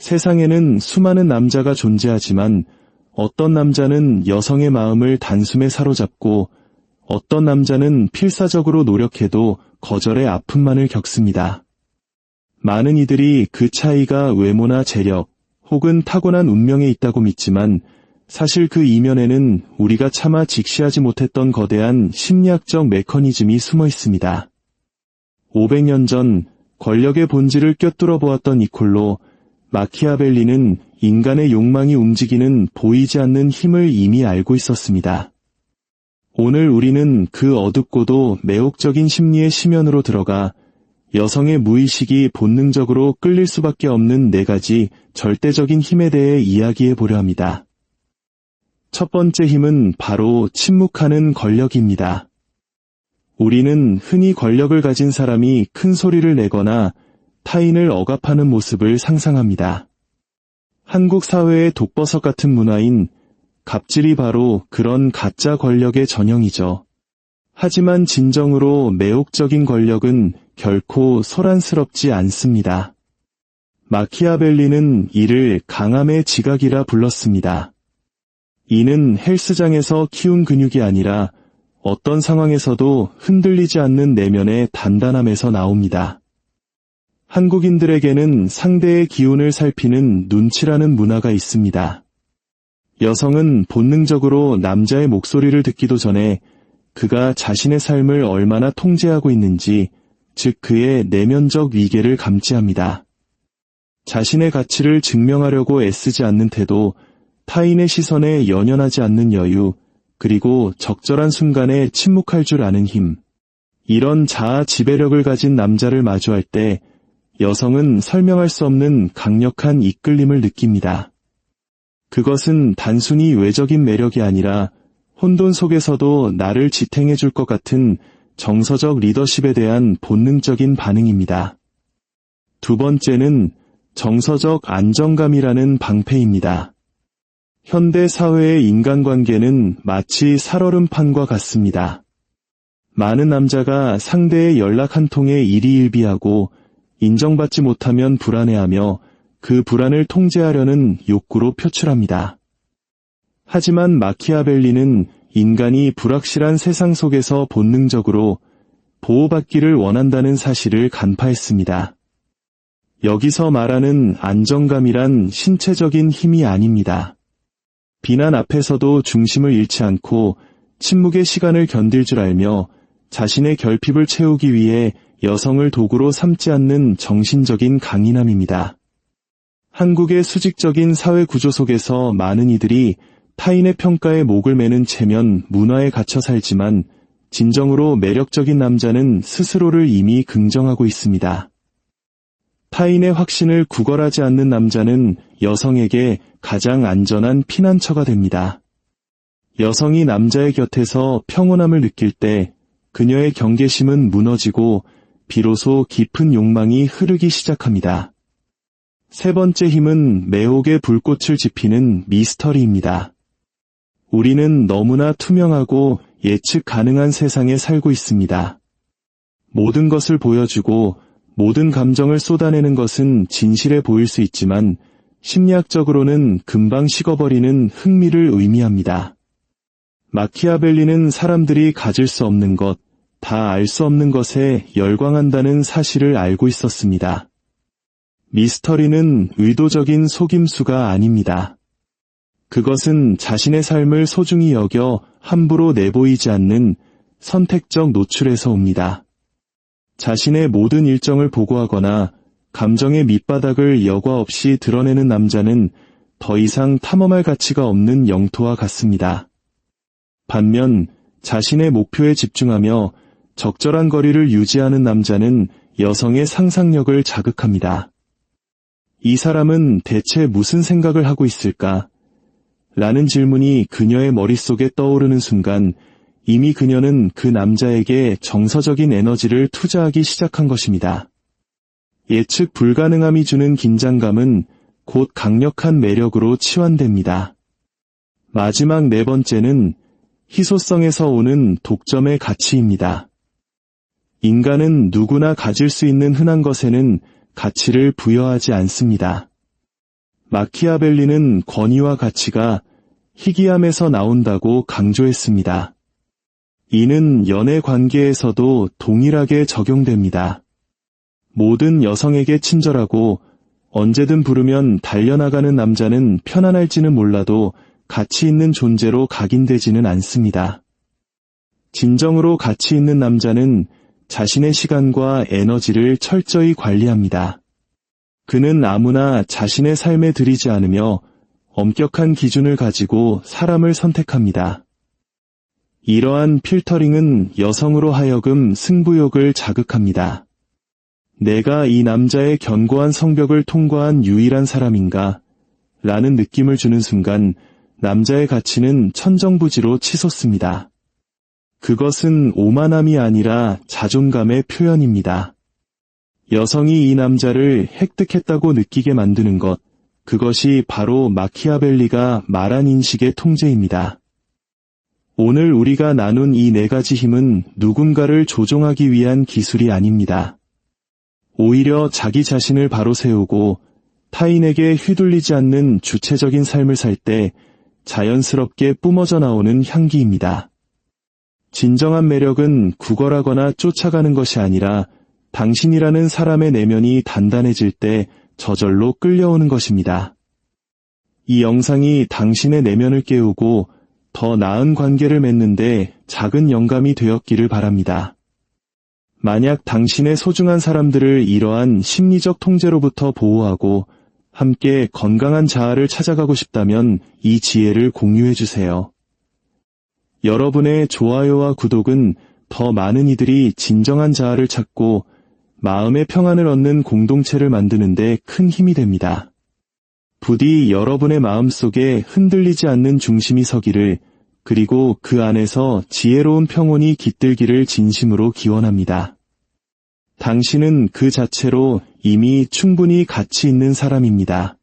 세상에는 수많은 남자가 존재하지만 어떤 남자는 여성의 마음을 단숨에 사로잡고 어떤 남자는 필사적으로 노력해도 거절의 아픔만을 겪습니다. 많은 이들이 그 차이가 외모나 재력 혹은 타고난 운명에 있다고 믿지만 사실 그 이면에는 우리가 차마 직시하지 못했던 거대한 심리학적 메커니즘이 숨어 있습니다. 500년 전 권력의 본질을 꿰뚫어 보았던 니콜로 마키아벨리는 인간의 욕망이 움직이는 보이지 않는 힘을 이미 알고 있었습니다. 오늘 우리는 그 어둡고도 매혹적인 심리의 심연으로 들어가 여성의 무의식이 본능적으로 끌릴 수밖에 없는 네 가지 절대적인 힘에 대해 이야기해 보려 합니다. 첫 번째 힘은 바로 침묵하는 권력입니다. 우리는 흔히 권력을 가진 사람이 큰 소리를 내거나 타인을 억압하는 모습을 상상합니다. 한국 사회의 독버섯 같은 문화인 갑질이 바로 그런 가짜 권력의 전형이죠. 하지만 진정으로 매혹적인 권력은 결코 소란스럽지 않습니다. 마키아벨리는 이를 강함의 지각이라 불렀습니다. 이는 헬스장에서 키운 근육이 아니라 어떤 상황에서도 흔들리지 않는 내면의 단단함에서 나옵니다. 한국인들에게는 상대의 기운을 살피는 눈치라는 문화가 있습니다. 여성은 본능적으로 남자의 목소리를 듣기도 전에 그가 자신의 삶을 얼마나 통제하고 있는지, 즉 그의 내면적 위계를 감지합니다. 자신의 가치를 증명하려고 애쓰지 않는 태도, 타인의 시선에 연연하지 않는 여유, 그리고 적절한 순간에 침묵할 줄 아는 힘. 이런 자아 지배력을 가진 남자를 마주할 때 여성은 설명할 수 없는 강력한 이끌림을 느낍니다. 그것은 단순히 외적인 매력이 아니라 혼돈 속에서도 나를 지탱해 줄 것 같은 정서적 리더십에 대한 본능적인 반응입니다. 두 번째는 정서적 안정감이라는 방패입니다. 현대 사회의 인간관계는 마치 살얼음판과 같습니다. 많은 남자가 상대의 연락 한 통에 일희일비하고 인정받지 못하면 불안해하며 그 불안을 통제하려는 욕구로 표출합니다. 하지만 마키아벨리는 인간이 불확실한 세상 속에서 본능적으로 보호받기를 원한다는 사실을 간파했습니다. 여기서 말하는 안정감이란 신체적인 힘이 아닙니다. 비난 앞에서도 중심을 잃지 않고 침묵의 시간을 견딜 줄 알며 자신의 결핍을 채우기 위해 여성을 도구로 삼지 않는 정신적인 강인함입니다. 한국의 수직적인 사회 구조 속에서 많은 이들이 타인의 평가에 목을 매는 체면 문화에 갇혀 살지만 진정으로 매력적인 남자는 스스로를 이미 긍정하고 있습니다. 타인의 확신을 구걸하지 않는 남자는 여성에게 가장 안전한 피난처가 됩니다. 여성이 남자의 곁에서 평온함을 느낄 때 그녀의 경계심은 무너지고 비로소 깊은 욕망이 흐르기 시작합니다. 세 번째 힘은 매혹의 불꽃을 지피는 미스터리입니다. 우리는 너무나 투명하고 예측 가능한 세상에 살고 있습니다. 모든 것을 보여주고 모든 감정을 쏟아내는 것은 진실해 보일 수 있지만 심리학적으로는 금방 식어버리는 흥미를 의미합니다. 마키아벨리는 사람들이 가질 수 없는 것, 다 알 수 없는 것에 열광한다는 사실을 알고 있었습니다. 미스터리는 의도적인 속임수가 아닙니다. 그것은 자신의 삶을 소중히 여겨 함부로 내보이지 않는 선택적 노출에서 옵니다. 자신의 모든 일정을 보고하거나 감정의 밑바닥을 여과 없이 드러내는 남자는 더 이상 탐험할 가치가 없는 영토와 같습니다. 반면 자신의 목표에 집중하며 적절한 거리를 유지하는 남자는 여성의 상상력을 자극합니다. 이 사람은 대체 무슨 생각을 하고 있을까? 라는 질문이 그녀의 머릿속에 떠오르는 순간 이미 그녀는 그 남자에게 정서적인 에너지를 투자하기 시작한 것입니다. 예측 불가능함이 주는 긴장감은 곧 강력한 매력으로 치환됩니다. 마지막 네 번째는 희소성에서 오는 독점의 가치입니다. 인간은 누구나 가질 수 있는 흔한 것에는 가치를 부여하지 않습니다. 마키아벨리는 권위와 가치가 희귀함에서 나온다고 강조했습니다. 이는 연애 관계에서도 동일하게 적용됩니다. 모든 여성에게 친절하고 언제든 부르면 달려나가는 남자는 편안할지는 몰라도 가치 있는 존재로 각인되지는 않습니다. 진정으로 가치 있는 남자는 자신의 시간과 에너지를 철저히 관리합니다. 그는 아무나 자신의 삶에 들이지 않으며 엄격한 기준을 가지고 사람을 선택합니다. 이러한 필터링은 여성으로 하여금 승부욕을 자극합니다. 내가 이 남자의 견고한 성벽을 통과한 유일한 사람인가? 라는 느낌을 주는 순간 남자의 가치는 천정부지로 치솟습니다. 그것은 오만함이 아니라 자존감의 표현입니다. 여성이 이 남자를 획득했다고 느끼게 만드는 것, 그것이 바로 마키아벨리가 말한 인식의 통제입니다. 오늘 우리가 나눈 이 네 가지 힘은 누군가를 조종하기 위한 기술이 아닙니다. 오히려 자기 자신을 바로 세우고 타인에게 휘둘리지 않는 주체적인 삶을 살 때 자연스럽게 뿜어져 나오는 향기입니다. 진정한 매력은 구걸하거나 쫓아가는 것이 아니라 당신이라는 사람의 내면이 단단해질 때 저절로 끌려오는 것입니다. 이 영상이 당신의 내면을 깨우고 더 나은 관계를 맺는데 작은 영감이 되었기를 바랍니다. 만약 당신의 소중한 사람들을 이러한 심리적 통제로부터 보호하고 함께 건강한 자아를 찾아가고 싶다면 이 지혜를 공유해 주세요. 여러분의 좋아요와 구독은 더 많은 이들이 진정한 자아를 찾고 마음의 평안을 얻는 공동체를 만드는데 큰 힘이 됩니다. 부디 여러분의 마음 속에 흔들리지 않는 중심이 서기를 그리고 그 안에서 지혜로운 평온이 깃들기를 진심으로 기원합니다. 당신은 그 자체로 이미 충분히 가치 있는 사람입니다.